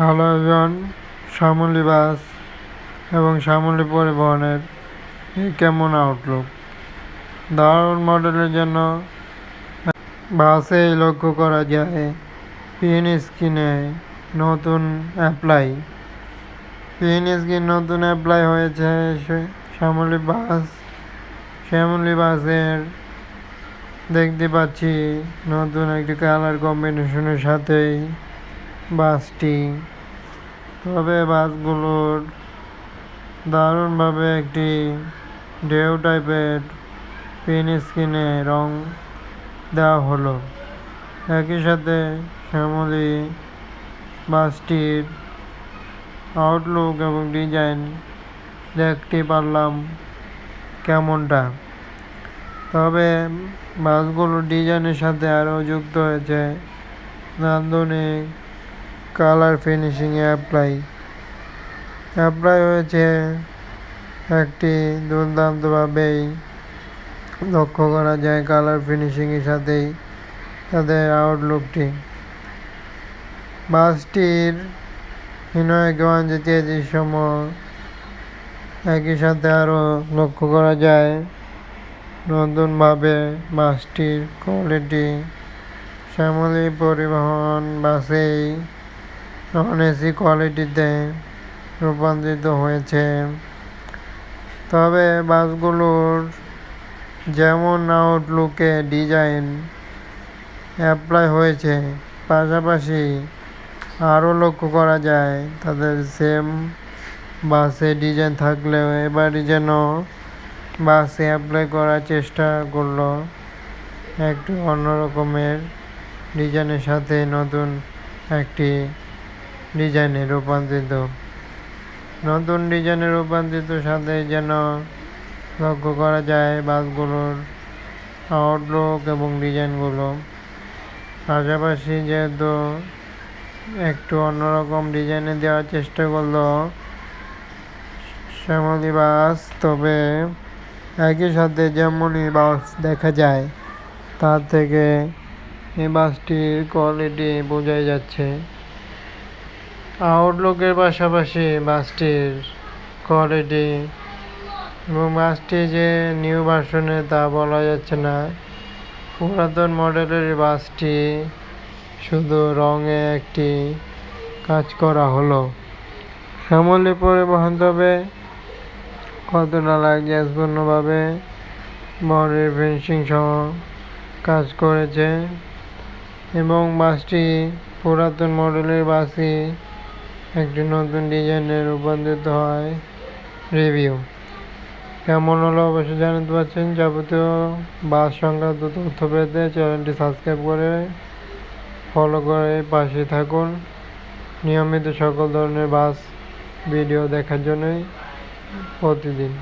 Hello everyone Shyamoli বাস এবং শ্যামলী পরিবহনের কেমন আউটলুক দারুণ মডেলের জন্য বাসে লক্ষ্য করা যায় পিন স্ক্রিনে নতুন অ্যাপ্লাই পিন স্ক্রিন নতুন অ্যাপ্লাই হয়েছে শ্যামলী বাস। শ্যামলী বাসের দেখতে পাচ্ছি নতুন একটি কালার কম্বিনেশনের সাথেই বাসটি। তবে বাসগুলোর দারুণভাবে একটি ঢেউ টাইপের পিন স্ক্রিনে রং দেওয়া হলো। একই সাথে শ্যামলী বাসটির আউটলুক এবং ডিজাইন দেখতে পারলাম কেমনটা। তবে বাসগুলোর ডিজাইনের সাথে আরও যুক্ত হয়েছে নান্দনিক কালার ফিনিশিং অ্যাপ্লাই অ্যাপ্লাই হয়েছে একটি দুর্দান্তভাবেই। লক্ষ্য করা যায় কালার ফিনিশিংয়ের সাথেই তাদের আউটলুকটি বাসটির হিনয়গঞ্জ ইত্যাদির সময় একই সাথে আরও লক্ষ্য করা যায়। নতুনভাবে বাসটির কোয়ালিটি শ্যামলী পরিবহন, বাসেই নন এসি কোয়ালিটিতে রূপান্তরিত হয়েছে। তবে বাসগুলোর যেমন আউটলুকে ডিজাইন অ্যাপ্লাই হয়েছে, পাশাপাশি আরও লক্ষ্য করা যায়, তাদের সেম বাসে ডিজাইন থাকলেও এবারই যেন বাসে অ্যাপ্লাই করার চেষ্টা করল একটু অন্য রকমের ডিজাইনের সাথে নতুন একটি ডিজাইনে রূপান্তরিত। নতুন ডিজাইনে রূপান্তরিত সাথে যেন লক্ষ্য করা যায় বাসগুলোর আউটলুক এবং ডিজাইনগুলো। পাশাপাশি যেহেতু একটু অন্যরকম ডিজাইনে দেওয়ার চেষ্টা করল শ্যামলী বাস, তবে একই সাথে যেমনই বাস দেখা যায়, তার থেকে এই বাসটির কোয়ালিটি বোঝাই যাচ্ছে। আউটলুকের পাশাপাশি বাসটির কোয়ালিটি এবং বাসটি যে নিউ ভার্সনের তা বলা যাচ্ছে না। পুরাতন মডেলের বাসটি শুধু রঙে একটি কাজ করা হলো। শ্যামলী পরিবহন তবে কতটা লাক্সারিয়াসপূর্ণভাবে বডির ফিনিশিং সহ কাজ করেছে এবং বাসটি পুরাতন মডেলের বাসই একটি নতুন ডিজাইনে রূপান্তরিত হয় রিভিউ। কেমন হলো অবশ্যই জানাতে পারছেন। যাবতীয় বাস সংক্রান্ত তথ্য পেতে চ্যানেলটি সাবস্ক্রাইব করে ফলো করে পাশে থাকুন। নিয়মিত সকল ধরনের বাস ভিডিও দেখার জন্যই প্রতিদিন।